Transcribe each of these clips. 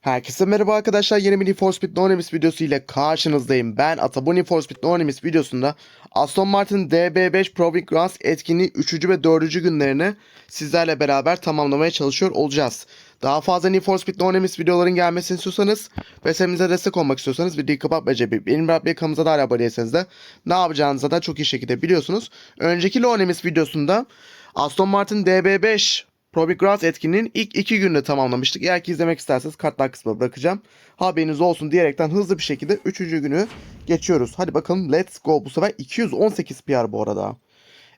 Herkese merhaba arkadaşlar. Yeni bir Need for Speed No Limits videosu ile karşınızdayım. Ben Ata. Bu Need for Speed No Limits videosunda Aston Martin DB5 Proving Grounds etkinliği 3. ve 4. günlerini sizlerle beraber tamamlamaya çalışıyor olacağız. Daha fazla Need for Speed No Limits videoların gelmesini istiyorsanız ve serimize destek olmak istiyorsanız videoyu kapatmaca bir benim Rabbi kanalımıza da abone değilseniz de ne yapacağınızı da çok iyi şekilde biliyorsunuz. Önceki No Limits videosunda Aston Martin DB5 Proving Grounds etkinliğinin ilk iki gününü tamamlamıştık. Eğer ki izlemek isterseniz kartlar kısmına bırakacağım. Haberiniz olsun diyerekten hızlı bir şekilde üçüncü günü geçiyoruz. Hadi bakalım let's go. Bu sefer 218 PR bu arada.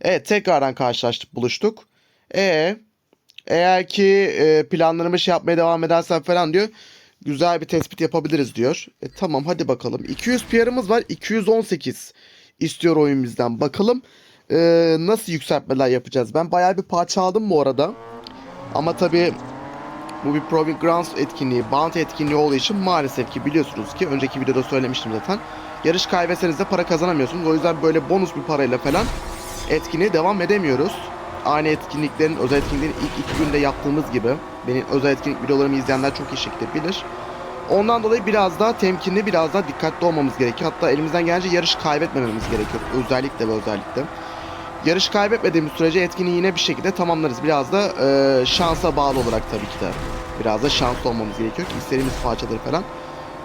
Evet tekrardan karşılaştık buluştuk. E eğer ki e, planlarımı şey yapmaya devam edersen falan diyor. Güzel bir tespit yapabiliriz diyor. E, tamam hadi bakalım. 200 PR'ımız var. 218 istiyor oyun bizden. Bakalım e, nasıl yükseltmeler yapacağız. Ben bayağı bir parça aldım bu arada. Ama tabii bu bir Proving Grounds etkinliği, Bounty etkinliği olduğu için maalesef ki biliyorsunuz ki önceki videoda söylemiştim zaten. Yarış kaybetseniz de para kazanamıyorsunuz. O yüzden böyle bonus bir parayla falan etkinliğe devam edemiyoruz. Aynı etkinliklerin, özel etkinliklerin ilk iki günde yaptığımız gibi. Benim özel etkinlik videolarımı izleyenler çok iyi şekilde bilir. Ondan dolayı biraz daha temkinli, biraz daha dikkatli olmamız gerekiyor. Hatta elimizden gelince yarış kaybetmememiz gerekiyor. Özellikle ve özellikle. Yarış kaybetmediğimiz sürece etkinliği yine bir şekilde tamamlarız. Biraz da e, şansa bağlı olarak tabii ki de. Biraz da şanslı olmamız gerekiyor ki istediğimiz parçaları falan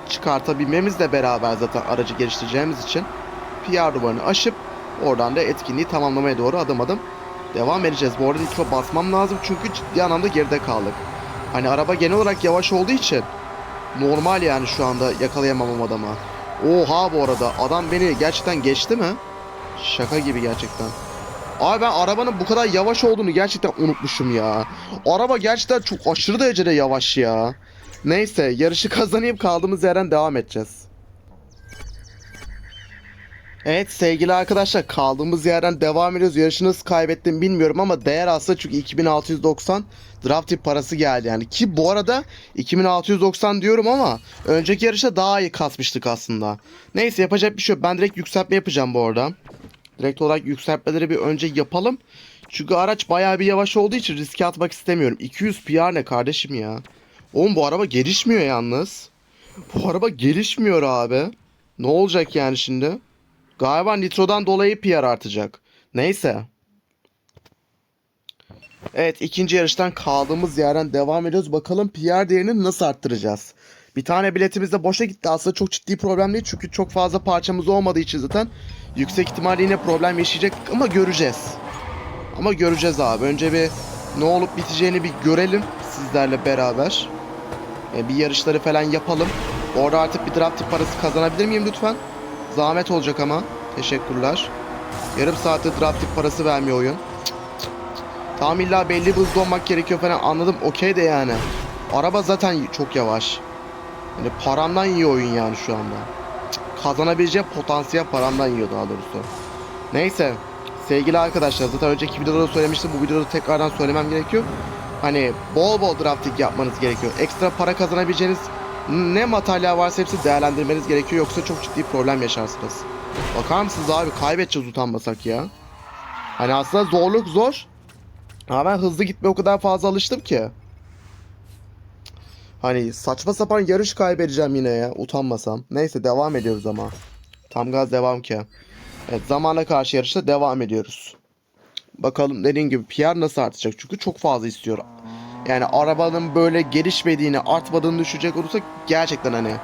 çıkartabilmemizle beraber zaten aracı geliştireceğimiz için PR duvarını aşıp oradan da etkinliği tamamlamaya doğru adım adım devam edeceğiz. Bu arada nitro basmam lazım çünkü ciddi anlamda geride kaldık. Hani araba genel olarak yavaş olduğu için normal yani şu anda yakalayamamam adama. Oha bu arada adam beni gerçekten geçti mi? Şaka gibi gerçekten. Abi ben arabanın bu kadar yavaş olduğunu gerçekten unutmuşum ya. Araba gerçekten çok aşırı derecede yavaş ya. Neyse yarışı kazanayım kaldığımız yerden devam edeceğiz. Evet sevgili arkadaşlar kaldığımız yerden devam ediyoruz. Yarışı nasıl kaybettim bilmiyorum ama değer aslında çünkü 2690 draft tip parası geldi yani. Ki bu arada 2690 diyorum ama önceki yarışta daha iyi kasmıştık aslında. Neyse yapacak bir şey yok. Ben direkt yükseltme yapacağım bu arada. Direkt olarak yükseltmeleri bir önce yapalım. Çünkü araç bayağı bir yavaş olduğu için riske atmak istemiyorum. 200 PR ne kardeşim ya? Oğlum bu araba gelişmiyor yalnız. Bu araba gelişmiyor abi. Ne olacak yani şimdi? Galiba nitrodan dolayı PR artacak. Neyse. Evet ikinci yarıştan kaldığımız yerden devam ediyoruz. Bakalım PR değerini nasıl arttıracağız? Bir tane biletimiz de boşa gitti. Aslında çok ciddi problem değil. Çünkü çok fazla parçamız olmadığı için zaten yüksek ihtimalle yine problem yaşayacak ama göreceğiz. Ama göreceğiz abi. Önce bir ne olup biteceğini bir görelim sizlerle beraber. E, bir yarışları falan yapalım. Orada artık bir draft parası kazanabilir miyim lütfen? Zahmet olacak ama. Teşekkürler. Yarım saatte draft parası vermiyor oyun. Tam illa belli bir hızda olmak gerekiyor falan anladım. Okey de yani. Araba zaten çok yavaş. Yani paramdan yiyor oyun yani şu anda. Kazanabileceğim potansiyel paramdan yiyor daha doğrusu. Neyse. Sevgili arkadaşlar zaten önceki videoda da söylemiştim. Bu videoda tekrardan söylemem gerekiyor. Hani bol bol drafting yapmanız gerekiyor. Ekstra para kazanabileceğiniz ne materyal varsa hepsi değerlendirmeniz gerekiyor. Yoksa çok ciddi problem yaşarsınız. Bakar mısınız abi kaybedeceğiz utanmasak ya. Hani aslında zorluk zor. Ama ben hızlı gitmeye o kadar fazla alıştım ki. Hani saçma sapan yarış kaybedeceğim yine ya utanmasam. Neyse devam ediyoruz ama. Tam gaz devam ki. Evet zamana karşı yarışta devam ediyoruz. Bakalım dediğim gibi PR nasıl artacak çünkü çok fazla istiyor. Yani arabanın böyle gelişmediğini, artmadığını düşecek olursak gerçekten hani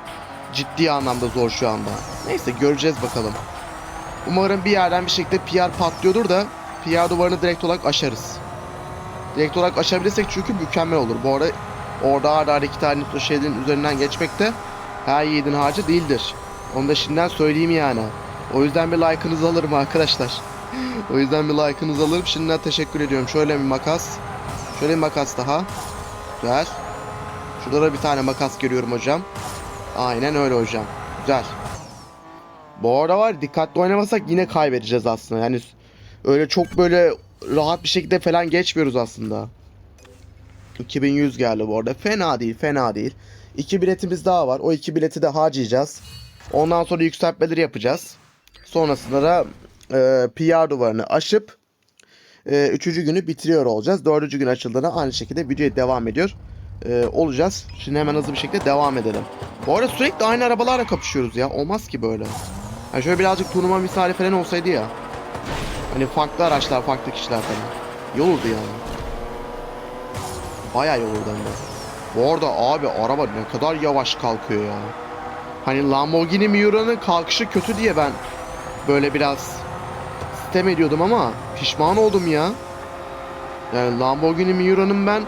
ciddi anlamda zor şu anda. Neyse göreceğiz bakalım. Umarım bir yerden bir şekilde PR patlıyordur da PR duvarını direkt olarak aşarız. Direkt olarak aşabilirsek çünkü mükemmel olur. Bu arada orada arda iki tane nitro şeylerin üzerinden geçmek de her yiğidin harcı değildir. Onu da şimdiden söyleyeyim yani. O yüzden bir like'ınızı alırım arkadaşlar. o yüzden bir like'ınızı alırım. Şimdiden teşekkür ediyorum. Şöyle bir makas. Şöyle bir makas daha. Güzel. Şurada da bir tane makas görüyorum hocam. Aynen öyle hocam. Güzel. Bu arada var dikkatli oynamasak yine kaybedeceğiz aslında. Yani öyle çok böyle rahat bir şekilde falan geçmiyoruz aslında. 2100 geldi bu arada. Fena değil, fena değil. İki biletimiz daha var. O iki bileti de harcayacağız. Ondan sonra yükseltmeleri yapacağız. Sonrasında da e, PR duvarını aşıp e, üçüncü günü bitiriyor olacağız. Dördüncü gün açıldığında aynı şekilde videoya devam ediyor e, olacağız. Şimdi hemen hızlı bir şekilde devam edelim. Bu arada sürekli aynı arabalarla kapışıyoruz ya. Olmaz ki böyle. Yani şöyle birazcık turnuva misali falan olsaydı ya. Hani farklı araçlar, farklı kişiler falan. İyi olurdu yani. Bayağı iyi hem de. Bu arada abi araba ne kadar yavaş kalkıyor ya. Hani Lamborghini Miura'nın kalkışı kötü diye ben böyle biraz sitem ediyordum ama pişman oldum ya. Yani Lamborghini Miura'nın ben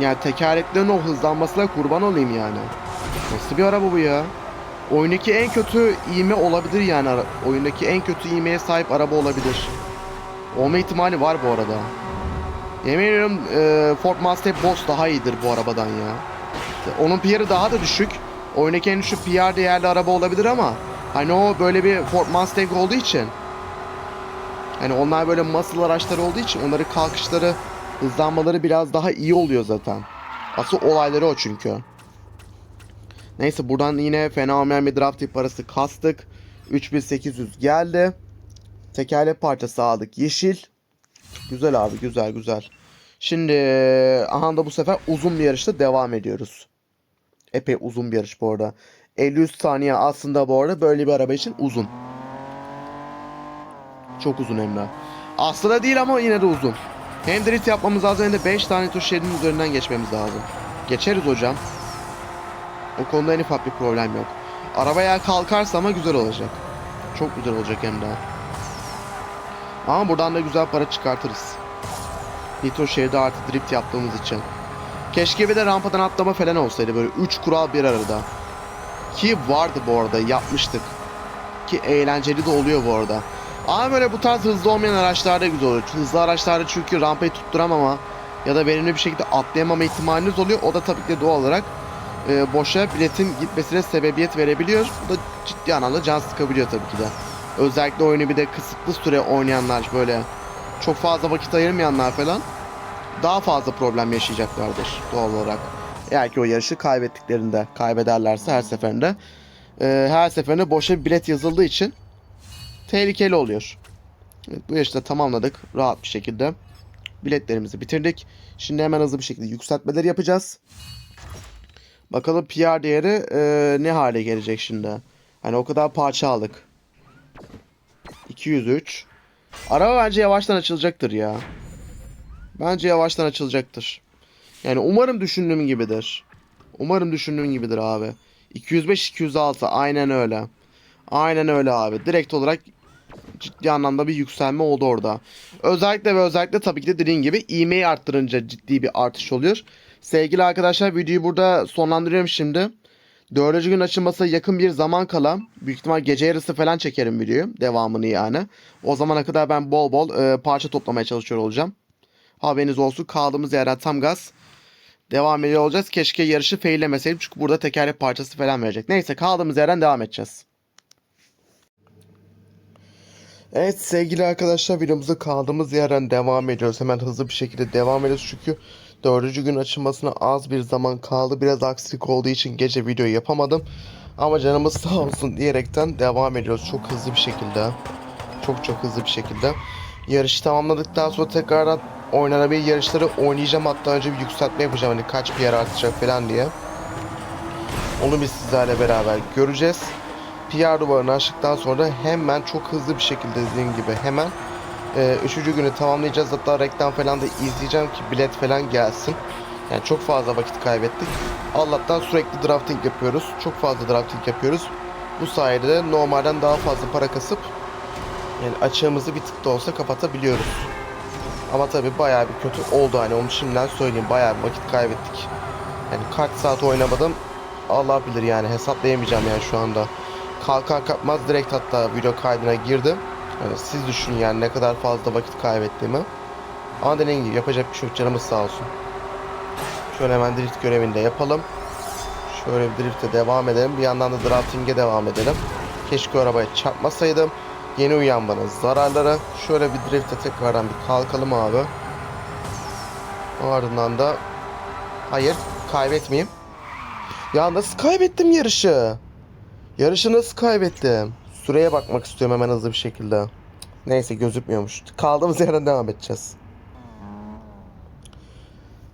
yani tekerleklerin o hızlanmasına kurban olayım yani. Nasıl bir araba bu ya? Oyundaki en kötü iğme olabilir yani. Oyundaki en kötü iğmeye sahip araba olabilir. Olma ihtimali var bu arada. Yemin ediyorum e, Ford Mustang Boss daha iyidir bu arabadan ya. Onun PR'ı daha da düşük. Oyundaki en düşük PR değerli araba olabilir ama hani o böyle bir Ford Mustang olduğu için hani onlar böyle muscle araçlar olduğu için onların kalkışları hızlanmaları biraz daha iyi oluyor zaten. Asıl olayları o çünkü. Neyse buradan yine fena olmayan bir draft parası kastık. 3800 geldi. Tekerlek parçası aldık. Yeşil. Güzel abi güzel güzel. Şimdi aha da bu sefer uzun bir yarışta devam ediyoruz. Epey uzun bir yarış bu arada. 53 saniye aslında bu arada böyle bir araba için uzun. Çok uzun Emrah. Aslında değil ama yine de uzun. Hem drift yapmamız lazım hem de 5 tane tuş şeridinin üzerinden geçmemiz lazım. Geçeriz hocam. O konuda en ufak bir problem yok. Arabaya kalkarsa ama güzel olacak. Çok güzel olacak hem de. Ama buradan da güzel para çıkartırız. Nitro şeridi artı drift yaptığımız için. Keşke bir de rampadan atlama falan olsaydı böyle 3 kural bir arada. Ki vardı bu arada yapmıştık. Ki eğlenceli de oluyor bu arada. Ama böyle bu tarz hızlı olmayan araçlarda güzel oluyor. Hızlı araçlarda çünkü rampayı tutturamama ya da verimli bir şekilde atlayamama ihtimaliniz oluyor. O da tabii ki de doğal olarak e, boşa biletin gitmesine sebebiyet verebiliyor. Bu da ciddi anlamda can sıkabiliyor tabii ki de. Özellikle oyunu bir de kısıtlı süre oynayanlar böyle çok fazla vakit ayırmayanlar falan daha fazla problem yaşayacaklardır doğal olarak. Eğer ki o yarışı kaybettiklerinde kaybederlerse her seferinde e, her seferinde boşa bilet yazıldığı için tehlikeli oluyor. Evet, bu yarışı da tamamladık rahat bir şekilde. Biletlerimizi bitirdik. Şimdi hemen hızlı bir şekilde yükseltmeleri yapacağız. Bakalım PR değeri e, ne hale gelecek şimdi. Hani o kadar parça aldık. 203. Araba bence yavaştan açılacaktır ya. Bence yavaştan açılacaktır. Yani umarım düşündüğüm gibidir. Umarım düşündüğüm gibidir abi. 205 206 aynen öyle. Aynen öyle abi. Direkt olarak ciddi anlamda bir yükselme oldu orada. Özellikle ve özellikle tabii ki de dediğim gibi ivmeyi arttırınca ciddi bir artış oluyor. Sevgili arkadaşlar videoyu burada sonlandırıyorum şimdi. Dördüncü gün açılmasına yakın bir zaman kala büyük ihtimal gece yarısı falan çekerim videoyu. Devamını yani. O zamana kadar ben bol bol e, parça toplamaya çalışıyor olacağım. Haberiniz olsun kaldığımız yerden tam gaz devam ediyor olacağız. Keşke yarışı faillemeseydim çünkü burada tekerlek parçası falan verecek. Neyse kaldığımız yerden devam edeceğiz. Evet sevgili arkadaşlar videomuza kaldığımız yerden devam ediyoruz. Hemen hızlı bir şekilde devam ediyoruz çünkü dördüncü gün açılmasına az bir zaman kaldı. Biraz aksilik olduğu için gece videoyu yapamadım. Ama canımız sağ olsun diyerekten devam ediyoruz çok hızlı bir şekilde. Çok çok hızlı bir şekilde. Yarışı tamamladıktan sonra tekrardan oynanabilir yarışları oynayacağım. Hatta önce bir yükseltme yapacağım hani kaç bir yer artacak falan diye. Onu biz sizlerle beraber göreceğiz. PR duvarını aştıktan sonra hemen çok hızlı bir şekilde dediğim gibi hemen e, üçüncü günü tamamlayacağız. Hatta reklam falan da izleyeceğim ki bilet falan gelsin. Yani çok fazla vakit kaybettik. Allah'tan sürekli drafting yapıyoruz. Çok fazla drafting yapıyoruz. Bu sayede de normalden daha fazla para kasıp yani açığımızı bir tık da olsa kapatabiliyoruz. Ama tabii bayağı bir kötü oldu hani onu şimdiden söyleyeyim. Bayağı bir vakit kaybettik. Yani kaç saat oynamadım Allah bilir yani hesaplayamayacağım yani şu anda. Kalkar kalkmaz direkt hatta video kaydına girdim. Yani siz düşünün yani ne kadar fazla vakit kaybettiğimi. Ama dediğim gibi yapacak bir şey yok canımız sağ olsun. Şöyle hemen drift görevini de yapalım. Şöyle bir drifte devam edelim. Bir yandan da drafting'e devam edelim. Keşke o arabaya çarpmasaydım. Yeni uyanmanın zararları. Şöyle bir drifte tekrardan bir kalkalım abi. Ardından da hayır kaybetmeyeyim. Ya nasıl kaybettim yarışı? Yarışı nasıl kaybettim? Süreye bakmak istiyorum hemen hızlı bir şekilde. Neyse gözükmüyormuş. Kaldığımız yerden devam edeceğiz.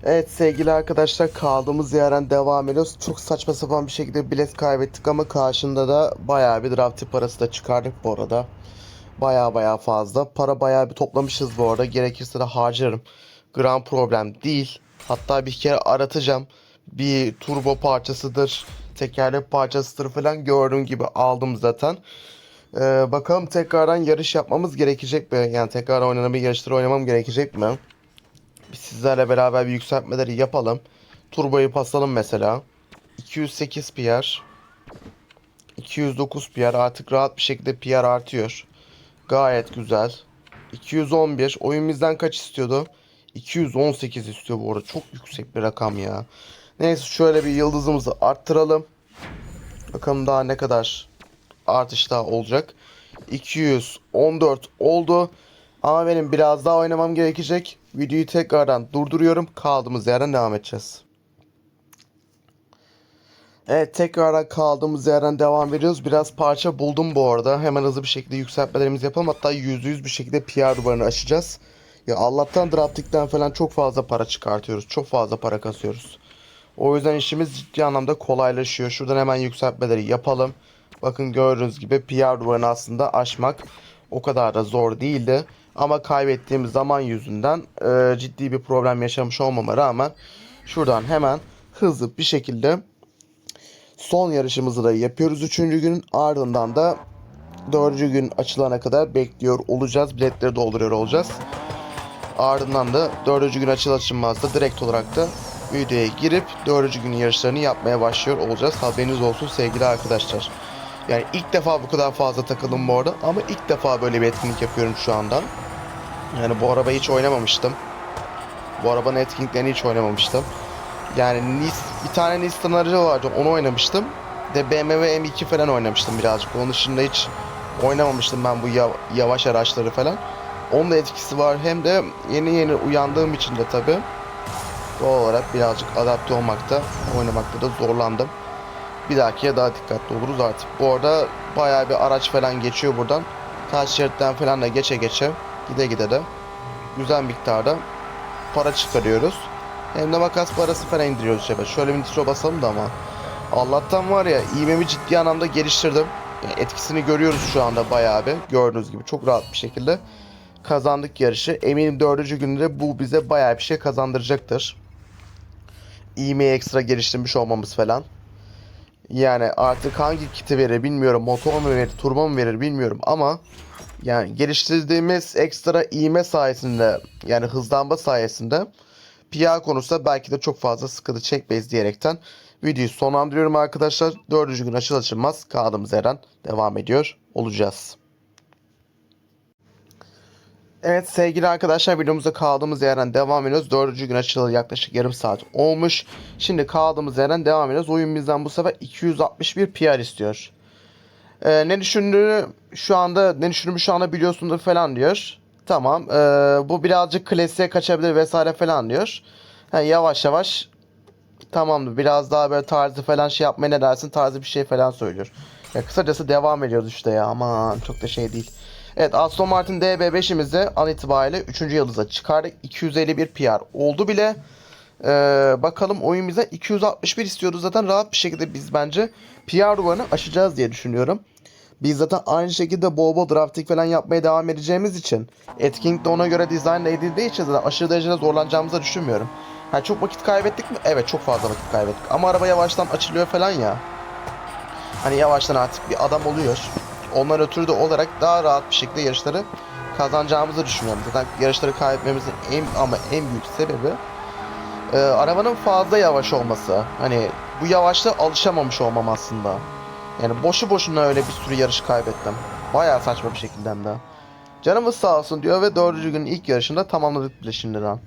Evet sevgili arkadaşlar kaldığımız yerden devam ediyoruz. Çok saçma sapan bir şekilde bilet kaybettik ama karşında da bayağı bir drafti parası da çıkardık bu arada. Bayağı bayağı fazla. Para bayağı bir toplamışız bu arada. Gerekirse de harcarım. Gram problem değil. Hatta bir kere aratacağım. Bir turbo parçasıdır, tekerlek parçasıdır falan gördüğüm gibi aldım zaten. Ee, bakalım tekrardan yarış yapmamız gerekecek mi? Yani tekrar oynanan bir yarışları oynamam gerekecek mi? Biz sizlerle beraber bir yükseltmeleri yapalım. Turboyu basalım mesela. 208 PR. 209 PR artık rahat bir şekilde PR artıyor. Gayet güzel. 211. Oyun bizden kaç istiyordu? 218 istiyor bu arada. Çok yüksek bir rakam ya. Neyse şöyle bir yıldızımızı arttıralım. Bakalım daha ne kadar artış daha olacak. 214 oldu. Ama benim biraz daha oynamam gerekecek. Videoyu tekrardan durduruyorum. Kaldığımız yerden devam edeceğiz. Evet tekrardan kaldığımız yerden devam ediyoruz. Biraz parça buldum bu arada. Hemen hızlı bir şekilde yükseltmelerimizi yapalım. Hatta %100 bir şekilde PR duvarını aşacağız. Ya Allah'tan draftikten falan çok fazla para çıkartıyoruz. Çok fazla para kasıyoruz. O yüzden işimiz ciddi anlamda kolaylaşıyor. Şuradan hemen yükseltmeleri yapalım. Bakın gördüğünüz gibi PR duvarını aslında aşmak o kadar da zor değildi. Ama kaybettiğim zaman yüzünden e, ciddi bir problem yaşamış olmama rağmen şuradan hemen hızlı bir şekilde son yarışımızı da yapıyoruz 3. günün ardından da 4. gün açılana kadar bekliyor olacağız. Biletleri dolduruyor olacağız. Ardından da 4. gün açıl açılmaz da direkt olarak da videoya girip 4. günün yarışlarını yapmaya başlıyor olacağız. Haberiniz olsun sevgili arkadaşlar. Yani ilk defa bu kadar fazla takıldım bu arada ama ilk defa böyle bir etkinlik yapıyorum şu anda. Yani bu arabayı hiç oynamamıştım. Bu arabanın etkinliklerini hiç oynamamıştım. Yani Nis, bir tane Nissan aracı vardı onu oynamıştım. De BMW M2 falan oynamıştım birazcık. Onun dışında hiç oynamamıştım ben bu yav- yavaş araçları falan. Onun da etkisi var. Hem de yeni yeni uyandığım için de tabi doğal olarak birazcık adapte olmakta, oynamakta da zorlandım. Bir dahakiye daha dikkatli oluruz artık. Bu arada bayağı bir araç falan geçiyor buradan. Taş şeritten falan da geçe geçe gide gide de güzel miktarda para çıkarıyoruz. Hem de makas parası falan indiriyoruz işte. Şöyle bir nitro basalım da ama. Allah'tan var ya ivmemi ciddi anlamda geliştirdim. Yani etkisini görüyoruz şu anda bayağı bir. Gördüğünüz gibi çok rahat bir şekilde kazandık yarışı. Eminim dördüncü günde bu bize bayağı bir şey kazandıracaktır. İğmeyi ekstra geliştirmiş olmamız falan. Yani artık hangi kiti verir bilmiyorum. Motor mu verir, turbo mu verir bilmiyorum ama yani geliştirdiğimiz ekstra iğme sayesinde yani hızlanma sayesinde PR konusunda belki de çok fazla sıkıntı çekmeyiz diyerekten videoyu sonlandırıyorum arkadaşlar. Dördüncü gün açıl açılmaz kaldığımız yerden devam ediyor olacağız. Evet sevgili arkadaşlar videomuzda kaldığımız yerden devam ediyoruz. Dördüncü gün açılalı yaklaşık yarım saat olmuş. Şimdi kaldığımız yerden devam ediyoruz. Oyun bizden bu sefer 261 PR istiyor. Ee, ne düşündüğünü şu anda ne düşündüğümü şu anda biliyorsundur falan diyor. Tamam. ee, bu birazcık klasiğe kaçabilir vesaire falan diyor. Ha, yavaş yavaş tamamdır. Biraz daha böyle tarzı falan şey yapmaya ne dersin tarzı bir şey falan söylüyor. Ya kısacası devam ediyoruz işte ya. Aman çok da şey değil. Evet Aston Martin DB5'imizi an itibariyle 3. yıldıza çıkardık. 251 PR oldu bile. Ee, bakalım oyun bize 261 istiyordu zaten rahat bir şekilde biz bence PR duvarını aşacağız diye düşünüyorum. Biz zaten aynı şekilde bol bol drafting falan yapmaya devam edeceğimiz için etkinlik de ona göre dizayn edildiği için zaten aşırı derecede zorlanacağımızı düşünmüyorum. Ha çok vakit kaybettik mi? Evet çok fazla vakit kaybettik. Ama araba yavaştan açılıyor falan ya. Hani yavaştan artık bir adam oluyor. Ondan ötürü de olarak daha rahat bir şekilde yarışları kazanacağımızı düşünüyorum. Zaten yarışları kaybetmemizin en ama en büyük sebebi e, arabanın fazla yavaş olması. Hani bu yavaşlığa alışamamış olmam aslında. Yani boşu boşuna öyle bir sürü yarış kaybettim. Bayağı saçma bir şekilde hem de. Canımız sağ olsun diyor ve dördüncü günün ilk yarışında tamamladık bile şimdiden.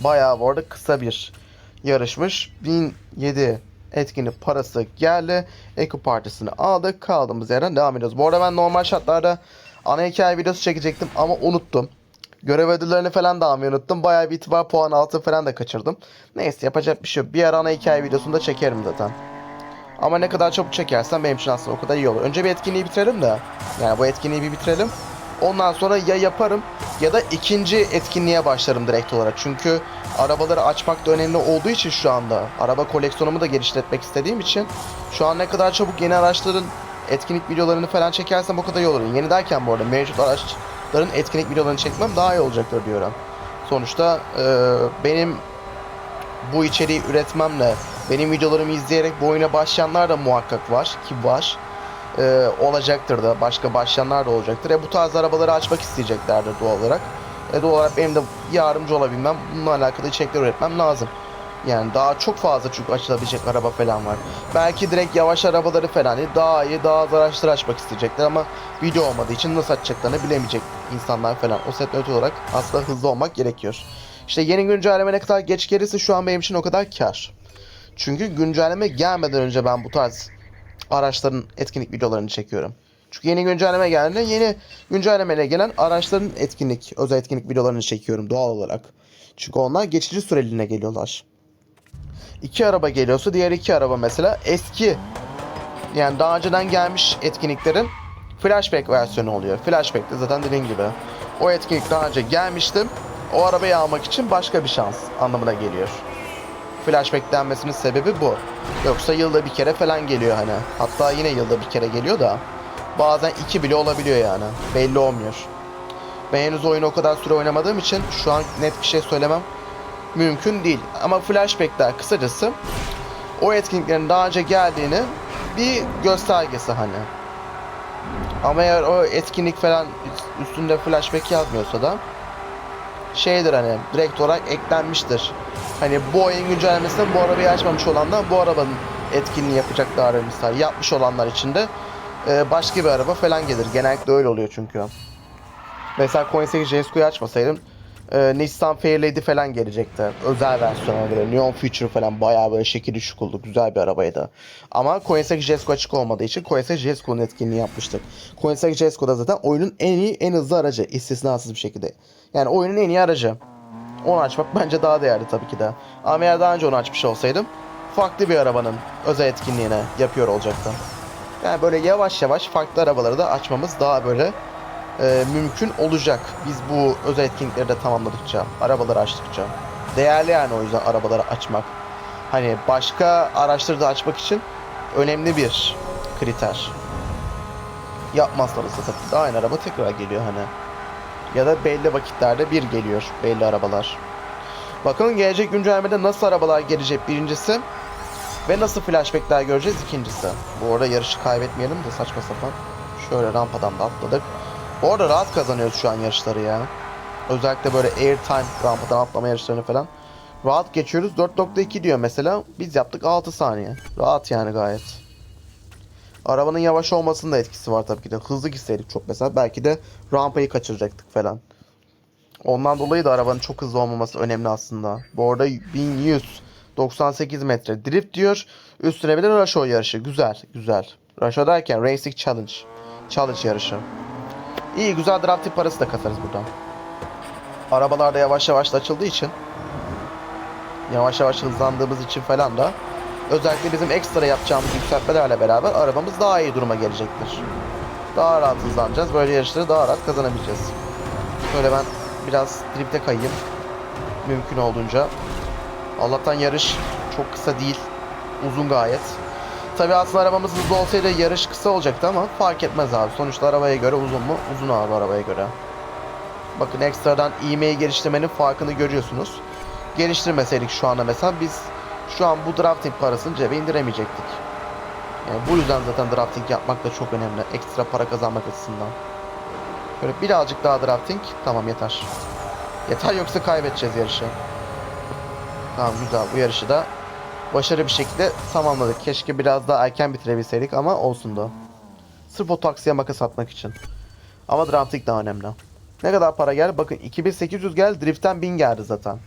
Bayağı bu arada kısa bir yarışmış. 1007 etkinlik parası geldi. Eko partisini aldık. Kaldığımız yerden devam ediyoruz. Bu arada ben normal şartlarda ana hikaye videosu çekecektim ama unuttum. Görev ödüllerini falan da almayı unuttum. Bayağı bir itibar puan altı falan da kaçırdım. Neyse yapacak bir şey yok. Bir ara ana hikaye videosunu da çekerim zaten. Ama ne kadar çabuk çekersen benim için aslında o kadar iyi olur. Önce bir etkinliği bitirelim de. Yani bu etkinliği bir bitirelim. Ondan sonra ya yaparım ya da ikinci etkinliğe başlarım direkt olarak. Çünkü arabaları açmak da önemli olduğu için şu anda araba koleksiyonumu da geliştirmek istediğim için şu an ne kadar çabuk yeni araçların etkinlik videolarını falan çekersem o kadar iyi olur. Yeni derken bu arada mevcut araçların etkinlik videolarını çekmem daha iyi olacaktır diyorum. Sonuçta e, benim bu içeriği üretmemle benim videolarımı izleyerek bu oyuna başlayanlar da muhakkak var ki var. E, olacaktır da başka başlayanlar da olacaktır. E, bu tarz arabaları açmak isteyeceklerdir doğal olarak. E, doğal olarak benim de yardımcı olabilmem bununla alakalı içerikler üretmem lazım. Yani daha çok fazla çünkü açılabilecek araba falan var. Belki direkt yavaş arabaları falan değil, daha iyi, daha az araçları açmak isteyecekler ama video olmadığı için nasıl açacaklarını bilemeyecek insanlar falan. O sebeple olarak aslında hızlı olmak gerekiyor. İşte yeni güncelleme ne kadar geç gelirse şu an benim için o kadar kar. Çünkü güncelleme gelmeden önce ben bu tarz araçların etkinlik videolarını çekiyorum. Çünkü yeni güncelleme geldiğinde yeni güncellemeyle gelen araçların etkinlik, özel etkinlik videolarını çekiyorum doğal olarak. Çünkü onlar geçici süreliğine geliyorlar. İki araba geliyorsa diğer iki araba mesela eski yani daha önceden gelmiş etkinliklerin flashback versiyonu oluyor. Flashback de zaten dediğim gibi. O etkinlik daha önce gelmiştim. O arabayı almak için başka bir şans anlamına geliyor. Flashback denmesinin sebebi bu. Yoksa yılda bir kere falan geliyor hani. Hatta yine yılda bir kere geliyor da. Bazen iki bile olabiliyor yani. Belli olmuyor. Ben henüz oyunu o kadar süre oynamadığım için şu an net bir şey söylemem mümkün değil. Ama flashbackler kısacası o etkinliklerin daha önce geldiğini bir göstergesi hani. Ama eğer o etkinlik falan üstünde flashback yazmıyorsa da şeydir hani direkt olarak eklenmiştir. Hani bu oyun güncellemesinde bu arabayı açmamış olanlar bu arabanın etkinliği yapacaklar misal. Yapmış olanlar için de e, başka bir araba falan gelir. Genellikle öyle oluyor çünkü. Mesela Coin 8 Jesco'yu açmasaydım e, Nissan Fairlady falan gelecekti. Özel versiyona göre. Neon Future falan bayağı böyle şekil şık oldu. Güzel bir arabaydı. Ama Koenigsegg Jesko açık olmadığı için Koenigsegg Jesko'nun etkinliği yapmıştık. Koenigsegg Jesko da zaten oyunun en iyi, en hızlı aracı. istisnasız bir şekilde. Yani oyunun en iyi aracı. Onu açmak bence daha değerli tabii ki de. Ama eğer daha önce onu açmış olsaydım farklı bir arabanın özel etkinliğine yapıyor olacaktım. Yani böyle yavaş yavaş farklı arabaları da açmamız daha böyle e, mümkün olacak. Biz bu özel etkinlikleri de tamamladıkça, arabaları açtıkça. Değerli yani o yüzden arabaları açmak. Hani başka araçları da açmak için önemli bir kriter. Yapmazlarsa tabii de aynı araba tekrar geliyor hani. Ya da belli vakitlerde bir geliyor belli arabalar. Bakalım gelecek güncellemede nasıl arabalar gelecek birincisi. Ve nasıl flashbackler göreceğiz ikincisi. Bu arada yarışı kaybetmeyelim de saçma sapan. Şöyle rampadan da atladık. Bu arada rahat kazanıyoruz şu an yarışları ya. Özellikle böyle airtime rampadan atlama yarışlarını falan. Rahat geçiyoruz. 4.2 diyor mesela. Biz yaptık 6 saniye. Rahat yani gayet. Arabanın yavaş olmasının da etkisi var tabii ki de. Hızlı gitseydik çok mesela belki de rampayı kaçıracaktık falan. Ondan dolayı da arabanın çok hızlı olmaması önemli aslında. Bu arada 1198 metre drift diyor. Üstüne bir de Rasho yarışı. Güzel, güzel. Rasho derken Racing Challenge. Challenge yarışı. İyi güzel drafting parası da kasarız buradan. Arabalar da yavaş yavaş da açıldığı için yavaş yavaş hızlandığımız için falan da özellikle bizim ekstra yapacağımız yükseltmelerle beraber arabamız daha iyi duruma gelecektir. Daha rahat hızlanacağız. Böyle yarışları daha rahat kazanabileceğiz. Şöyle ben biraz drifte kayayım. Mümkün olduğunca. Allah'tan yarış çok kısa değil. Uzun gayet. Tabi aslında arabamız hızlı olsaydı yarış kısa olacaktı ama fark etmez abi. Sonuçta arabaya göre uzun mu? Uzun abi arabaya göre. Bakın ekstradan ivmeyi geliştirmenin farkını görüyorsunuz. Geliştirmeseydik şu anda mesela biz şu an bu drafting parasını cebe indiremeyecektik. Yani bu yüzden zaten drafting yapmak da çok önemli. Ekstra para kazanmak açısından. Böyle birazcık daha drafting. Tamam yeter. Yeter yoksa kaybedeceğiz yarışı. Tamam güzel bu yarışı da başarılı bir şekilde tamamladık. Keşke biraz daha erken bitirebilseydik ama olsun da. Sırf o taksiye makas atmak için. Ama drafting daha önemli. Ne kadar para geldi? Bakın 2800 geldi. Drift'ten 1000 geldi zaten.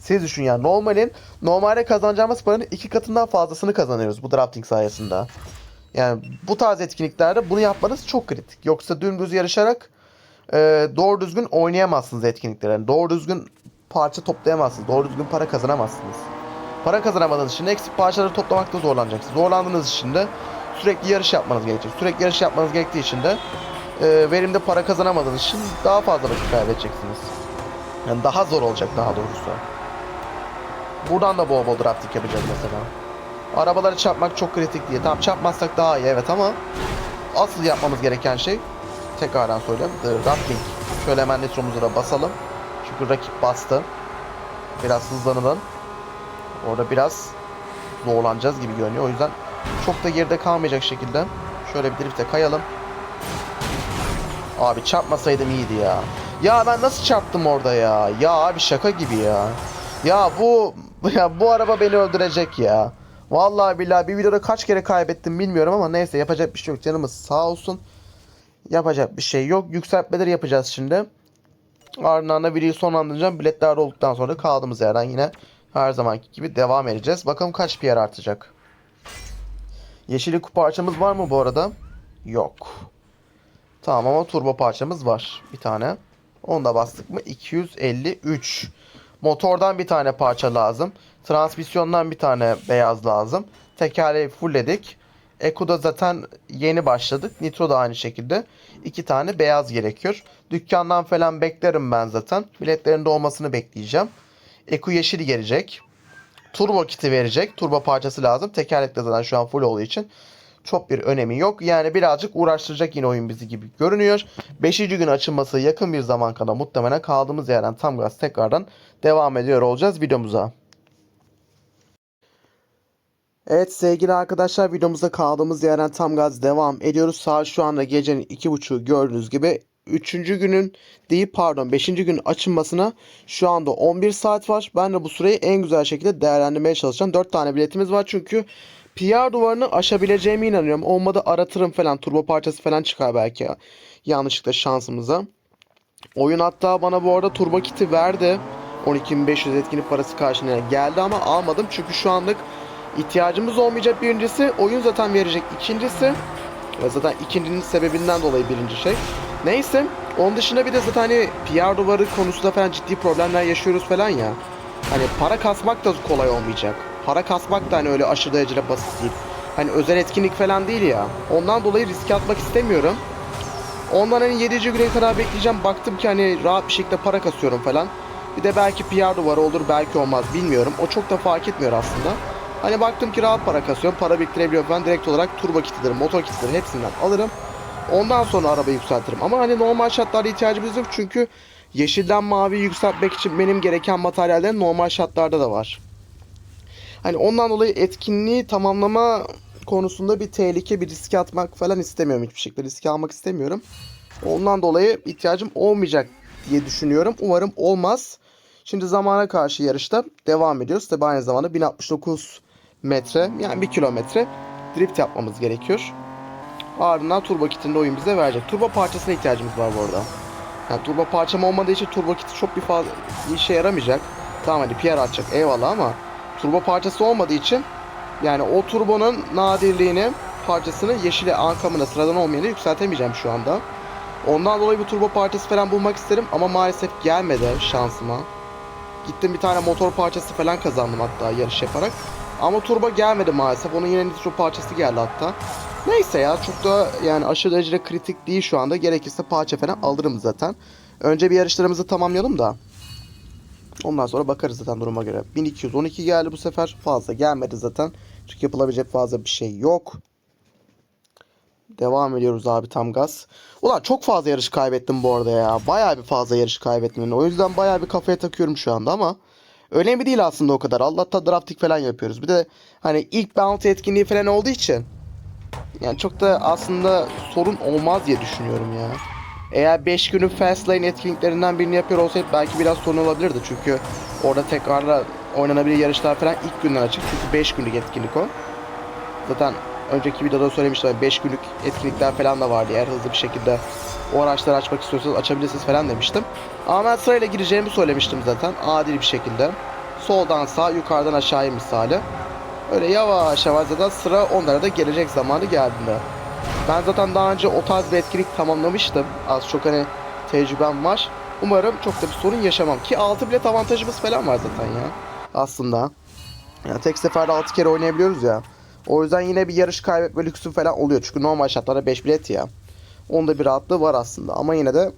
Siz düşün ya. Normalin normalde kazanacağımız paranın iki katından fazlasını kazanıyoruz bu drafting sayesinde. Yani bu tarz etkinliklerde bunu yapmanız çok kritik. Yoksa dümdüz yarışarak e, doğru düzgün oynayamazsınız etkinlikleri. Yani doğru düzgün parça toplayamazsınız. Doğru düzgün para kazanamazsınız. Para kazanamadığınız için eksik parçaları toplamakta zorlanacaksınız. Zorlandığınız için de sürekli yarış yapmanız gerekecek. Sürekli yarış yapmanız gerektiği için de e, verimde para kazanamadığınız için daha fazla vakit kaybedeceksiniz. Yani daha zor olacak daha doğrusu. Buradan da bol bol drafting yapacağız mesela. Arabaları çarpmak çok kritik diye. Tamam çarpmazsak daha iyi evet ama asıl yapmamız gereken şey tekrardan. The drafting. Şöyle hemen nitromuzu da basalım. Çünkü rakip bastı. Biraz hızlanalım. Orada biraz zorlanacağız gibi görünüyor. O yüzden çok da geride kalmayacak şekilde şöyle bir drifte kayalım. Abi çarpmasaydım iyiydi ya. Ya ben nasıl çarptım orada ya? Ya abi şaka gibi ya. Ya bu ya bu araba beni öldürecek ya. Vallahi billahi bir videoda kaç kere kaybettim bilmiyorum ama neyse yapacak bir şey yok. Canımız sağ olsun. Yapacak bir şey yok. Yükseltmeleri yapacağız şimdi. Ardından da videoyu sonlandıracağım. Biletler olduktan sonra kaldığımız yerden yine her zamanki gibi devam edeceğiz. Bakalım kaç PR artacak. Yeşil kupa parçamız var mı bu arada? Yok. Tamam ama turbo parçamız var. Bir tane. Onu da bastık mı? 253. Motordan bir tane parça lazım. Transmisyondan bir tane beyaz lazım. Tekerleği fullledik. Eko'da zaten yeni başladık. Nitro da aynı şekilde. İki tane beyaz gerekiyor. Dükkandan falan beklerim ben zaten. Biletlerin olmasını bekleyeceğim. Eko yeşili gelecek. Turbo kiti verecek. Turbo parçası lazım. Tekerlek de zaten şu an full olduğu için çok bir önemi yok. Yani birazcık uğraştıracak yine oyun bizi gibi görünüyor. Beşinci gün açılması yakın bir zaman kala muhtemelen kaldığımız yerden tam gaz tekrardan devam ediyor olacağız videomuza. Evet sevgili arkadaşlar videomuza kaldığımız yerden tam gaz devam ediyoruz. Saat şu anda gecenin iki buçuğu gördüğünüz gibi. Üçüncü günün değil pardon beşinci gün açılmasına şu anda 11 saat var. Ben de bu süreyi en güzel şekilde değerlendirmeye çalışacağım. 4 tane biletimiz var çünkü PR duvarını aşabileceğime inanıyorum. Olmadı aratırım falan turbo parçası falan çıkar belki ya. Yanlışlıkla şansımıza. Oyun hatta bana bu arada turbo kiti verdi. 12.500 etkinlik parası karşılığında geldi ama almadım. Çünkü şu anlık ihtiyacımız olmayacak birincisi. Oyun zaten verecek ikincisi. Zaten ikincinin sebebinden dolayı birinci şey. Neyse. Onun dışında bir de zaten hani PR duvarı konusunda falan ciddi problemler yaşıyoruz falan ya. Hani para kasmak da kolay olmayacak. Para kasmak da hani öyle aşırı derecede basit değil. Hani özel etkinlik falan değil ya. Ondan dolayı riske atmak istemiyorum. Ondan hani 7. güne kadar bekleyeceğim. Baktım ki hani rahat bir şekilde para kasıyorum falan. Bir de belki PR duvarı olur belki olmaz bilmiyorum. O çok da fark etmiyor aslında. Hani baktım ki rahat para kasıyorum. Para biriktirebiliyorum falan. Direkt olarak turbo kitidir, motor kitidir hepsinden alırım. Ondan sonra arabayı yükseltirim. Ama hani normal şartlarda ihtiyacımız yok. Çünkü yeşilden mavi yükseltmek için benim gereken materyaller normal şartlarda da var. Hani ondan dolayı etkinliği tamamlama konusunda bir tehlike, bir riske atmak falan istemiyorum. Hiçbir şekilde riske almak istemiyorum. Ondan dolayı ihtiyacım olmayacak diye düşünüyorum. Umarım olmaz. Şimdi zamana karşı yarışta devam ediyoruz. Tabi aynı zamanda 1069 metre yani 1 kilometre drift yapmamız gerekiyor. Ardından turbo kitini de oyun bize verecek. Turbo parçasına ihtiyacımız var bu arada. Yani turbo parçam olmadığı için turbo kiti çok bir fazla işe yaramayacak. Tamam hadi PR atacak eyvallah ama turbo parçası olmadığı için yani o turbonun nadirliğini parçasını yeşile ankamına sıradan olmayanı yükseltemeyeceğim şu anda. Ondan dolayı bir turbo parçası falan bulmak isterim ama maalesef gelmedi şansıma. Gittim bir tane motor parçası falan kazandım hatta yarış yaparak. Ama turbo gelmedi maalesef. Onun yine nitro parçası geldi hatta. Neyse ya çok da yani aşırı derecede kritik değil şu anda. Gerekirse parça falan alırım zaten. Önce bir yarışlarımızı tamamlayalım da. Ondan sonra bakarız zaten duruma göre. 1212 geldi bu sefer. Fazla gelmedi zaten. Çünkü yapılabilecek fazla bir şey yok. Devam ediyoruz abi tam gaz. Ulan çok fazla yarış kaybettim bu arada ya. Bayağı bir fazla yarış kaybettim. O yüzden bayağı bir kafaya takıyorum şu anda ama önemli değil aslında o kadar. Allah'ta drafting falan yapıyoruz. Bir de hani ilk bounty etkinliği falan olduğu için yani çok da aslında sorun olmaz diye düşünüyorum ya. Eğer 5 günün fast lane etkinliklerinden birini yapıyor olsaydı belki biraz sorun olabilirdi. Çünkü orada tekrarla oynanabilir yarışlar falan ilk günden açık. Çünkü 5 günlük etkinlik o. Zaten önceki videoda söylemiştim 5 günlük etkinlikler falan da vardı. Eğer hızlı bir şekilde o araçları açmak istiyorsanız açabilirsiniz falan demiştim. Ama ben sırayla gireceğimi söylemiştim zaten. Adil bir şekilde. Soldan sağ, yukarıdan aşağıya misali. Öyle yavaş yavaş zaten sıra onlara da gelecek zamanı geldiğinde. Ben zaten daha önce o tarz bir etkinlik tamamlamıştım. Az çok hani tecrübem var. Umarım çok da bir sorun yaşamam. Ki 6 bilet avantajımız falan var zaten ya. Aslında. Ya tek seferde 6 kere oynayabiliyoruz ya. O yüzden yine bir yarış kaybetme lüksü falan oluyor. Çünkü normal şartlarda 5 bilet ya. Onda bir rahatlığı var aslında ama yine de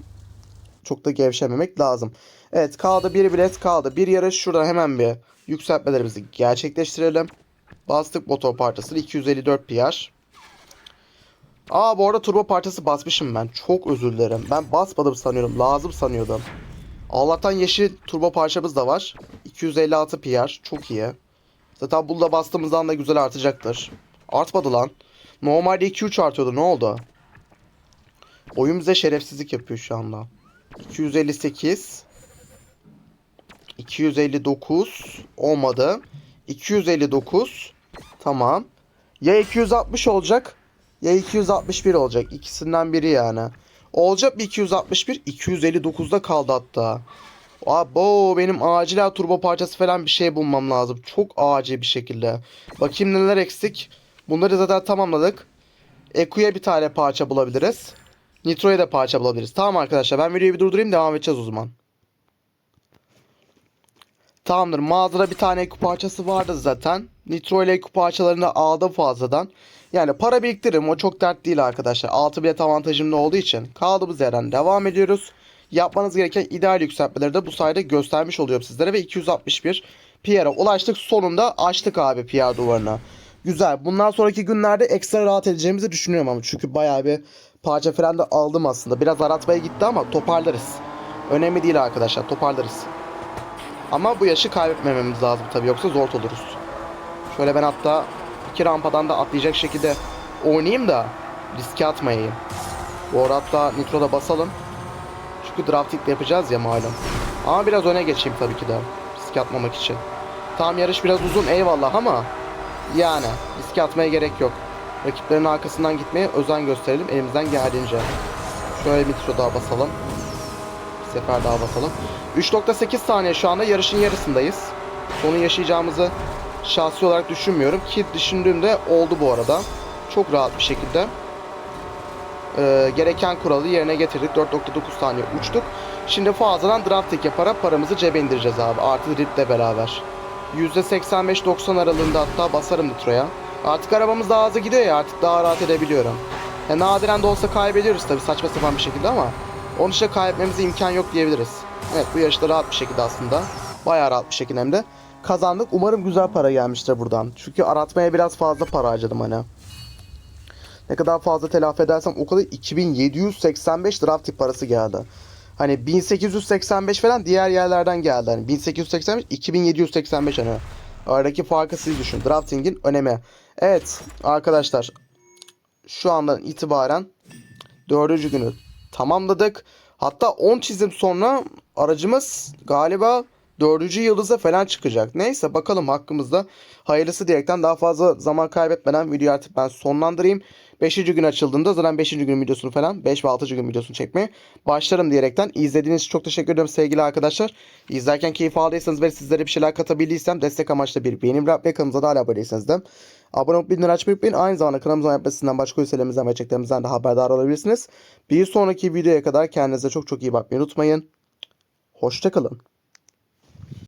çok da gevşememek lazım. Evet kaldı bir bilet kaldı. Bir yarış şuradan hemen bir yükseltmelerimizi gerçekleştirelim. Bastık motor parçasını 254 PR. Aa bu arada turbo parçası basmışım ben. Çok özür dilerim. Ben basmadım sanıyorum. Lazım sanıyordum. Allah'tan yeşil turbo parçamız da var. 256 PR. Çok iyi. Zaten bunu da bastığımızdan da güzel artacaktır. Artmadı lan. Normalde 2-3 artıyordu. Ne oldu? Oyun bize şerefsizlik yapıyor şu anda. 258 259 olmadı. 259 tamam. Ya 260 olacak ya 261 olacak. İkisinden biri yani. Olacak bir 261 259'da kaldı hatta. Abo benim acilen turbo parçası falan bir şey bulmam lazım. Çok acil bir şekilde. Bakayım neler eksik. Bunları zaten tamamladık. Eku'ya bir tane parça bulabiliriz. Nitro'ya da parça bulabiliriz. Tamam arkadaşlar ben videoyu bir durdurayım devam edeceğiz o zaman. Tamamdır mağazada bir tane Eku parçası vardı zaten. Nitro ile Eku parçalarını aldım fazladan. Yani para biriktiririm o çok dert değil arkadaşlar. 6 bilet avantajımda olduğu için kaldığımız yerden devam ediyoruz. Yapmanız gereken ideal yükseltmeleri de bu sayede göstermiş oluyorum sizlere ve 261 PR'a ulaştık. Sonunda açtık abi PR duvarını. Güzel. Bundan sonraki günlerde ekstra rahat edeceğimizi düşünüyorum ama çünkü bayağı bir parça falan da aldım aslında. Biraz aratmaya gitti ama toparlarız. Önemli değil arkadaşlar toparlarız. Ama bu yaşı kaybetmememiz lazım tabii yoksa zor oluruz. Şöyle ben hatta iki rampadan da atlayacak şekilde oynayayım da riske atmayayım. Bu arada hatta nitroda basalım. Çünkü drafting de yapacağız ya malum. Ama biraz öne geçeyim tabii ki de. Riske atmamak için. Tamam yarış biraz uzun eyvallah ama yani riske atmaya gerek yok. Rakiplerin arkasından gitmeye özen gösterelim elimizden geldiğince. Şöyle bir nitro daha basalım. Bir sefer daha basalım. 3.8 saniye şu anda yarışın yarısındayız. Sonu yaşayacağımızı şahsi olarak düşünmüyorum ki düşündüğümde oldu bu arada. Çok rahat bir şekilde e, gereken kuralı yerine getirdik. 4.9 saniye uçtuk. Şimdi fazladan drafting yaparak paramızı cebe indireceğiz abi. Artı driple beraber. %85-90 aralığında hatta basarım nitroya. Artık arabamız daha hızlı gidiyor ya artık daha rahat edebiliyorum. Ya nadiren de olsa kaybediyoruz tabi saçma sapan bir şekilde ama onun dışında kaybetmemize imkan yok diyebiliriz. Evet bu yarışta rahat bir şekilde aslında. Bayağı rahat bir şekilde hem de kazandık. Umarım güzel para gelmiştir buradan. Çünkü aratmaya biraz fazla para harcadım hani. Ne kadar fazla telafi edersem o kadar 2785 drafting parası geldi. Hani 1885 falan diğer yerlerden geldi. Hani 1885 2785 hani. Aradaki farkı siz düşün. Drafting'in önemi. Evet arkadaşlar. Şu andan itibaren dördüncü günü tamamladık. Hatta 10 çizim sonra aracımız galiba dördüncü yıldıza falan çıkacak. Neyse bakalım hakkımızda hayırlısı diyerekten daha fazla zaman kaybetmeden videoyu artık ben sonlandırayım. 5. gün açıldığında zaten 5. gün videosunu falan 5 ve 6. gün videosunu çekmeye başlarım diyerekten izlediğiniz için çok teşekkür ederim sevgili arkadaşlar. İzlerken keyif aldıysanız ve sizlere bir şeyler katabildiysem destek amaçlı bir beğeni bırakmayı kanalımıza da hala abone değilseniz de abone olup bildirimleri açmayı unutmayın. Aynı zamanda kanalımızın yapmasından başka ülkelerimizden ve çeklerimizden de haberdar olabilirsiniz. Bir sonraki videoya kadar kendinize çok çok iyi bakmayı unutmayın. Hoşçakalın.